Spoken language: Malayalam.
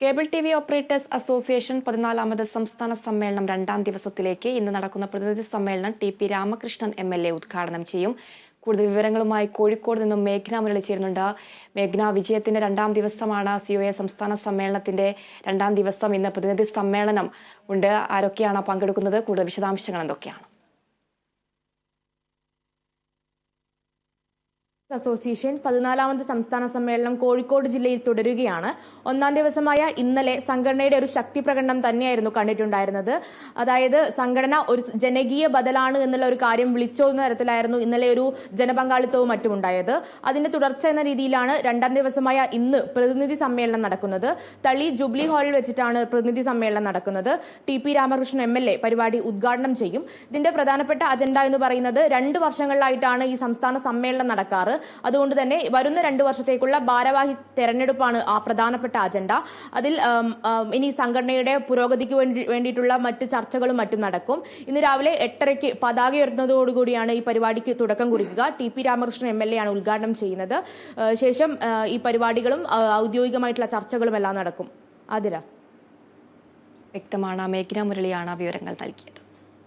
Cable T V operators association പതിനാലാമത് സംസ്ഥാന സമ്മേളനം രണ്ടാം ദിവസത്തിലേക്ക് ഇന്ന് നടക്കുന്ന പ്രതിനിധി സമ്മേളനം T P Ramakrishnan M L A ഉദ്ഘാടനം ചെയ്യും. കൂടുതൽ വിവരങ്ങളുമായി കോഴിക്കോട് നിന്നും മേഘ്ന മുരളി ചേരുന്നുണ്ട്. മേഘ്ന വിജയത്തിന്റെ രണ്ടാം ദിവസമാണ് സി ഒ എ സംസ്ഥാന സമ്മേളനത്തിന്റെ രണ്ടാം ദിവസം ഇന്ന് പ്രതിനിധി സമ്മേളനം ഉണ്ട്. ആരൊക്കെയാണ് പങ്കെടുക്കുന്നത്? കൂടുതൽ വിശദാംശങ്ങൾ എന്തൊക്കെയാണ്? അസോസിയേഷൻ പതിനാലാമത് സംസ്ഥാന സമ്മേളനം കോഴിക്കോട് ജില്ലയിൽ തുടരുകയാണ്. ഒന്നാം ദിവസമായ ഇന്നലെ സംഘടനയുടെ ഒരു ശക്തി പ്രകടനം തന്നെയായിരുന്നു കണ്ടിട്ടുണ്ടായിരുന്നത്. അതായത് സംഘടന ഒരു ജനകീയ ബദലാണ് എന്നുള്ള ഒരു കാര്യം വിളിച്ചോന്ന തരത്തിലായിരുന്നു ഇന്നലെ ഒരു ജനപങ്കാളിത്തവും മറ്റും ഉണ്ടായത് അതിന്റെ തുടർച്ച എന്ന രീതിയിലാണ് രണ്ടാം ദിവസമായ ഇന്ന് പ്രതിനിധി സമ്മേളനം നടക്കുന്നത്. തളി ജൂബിലി ഹാളിൽ വെച്ചിട്ടാണ് പ്രതിനിധി സമ്മേളനം നടക്കുന്നത്. T P Ramakrishnan M L A പരിപാടി ഉദ്ഘാടനം ചെയ്യും. ഇതിന്റെ പ്രധാനപ്പെട്ട അജണ്ട എന്ന് പറയുന്നത് രണ്ട് വർഷങ്ങളിലായിട്ടാണ് ഈ സംസ്ഥാന സമ്മേളനം നടക്കാറ്. അതുകൊണ്ട് തന്നെ വരുന്ന രണ്ട് വർഷത്തേക്കുള്ള ഭാരവാഹി തെരഞ്ഞെടുപ്പാണ് ആ പ്രധാനപ്പെട്ട അജണ്ട. അതിൽ ഇനി സംഘടനയുടെ പുരോഗതിക്ക് വേണ്ടി വേണ്ടിയിട്ടുള്ള മറ്റ് ചർച്ചകളും മറ്റും നടക്കും. ഇന്ന് രാവിലെ എട്ടരയ്ക്ക് പതാക ഉയർത്തുന്നതോടുകൂടിയാണ് ഈ പരിപാടിക്ക് തുടക്കം കുറിക്കുക. T P Ramakrishnan M L A ആണ് ഉദ്ഘാടനം ചെയ്യുന്നത്. ശേഷം ഈ പരിപാടികളും ഔദ്യോഗികമായിട്ടുള്ള ചർച്ചകളും എല്ലാം നടക്കും. അതില വ്യക്തമാണ്. മേഘ്ന മുരളിയാണ് വിവരങ്ങൾ നൽകിയത്.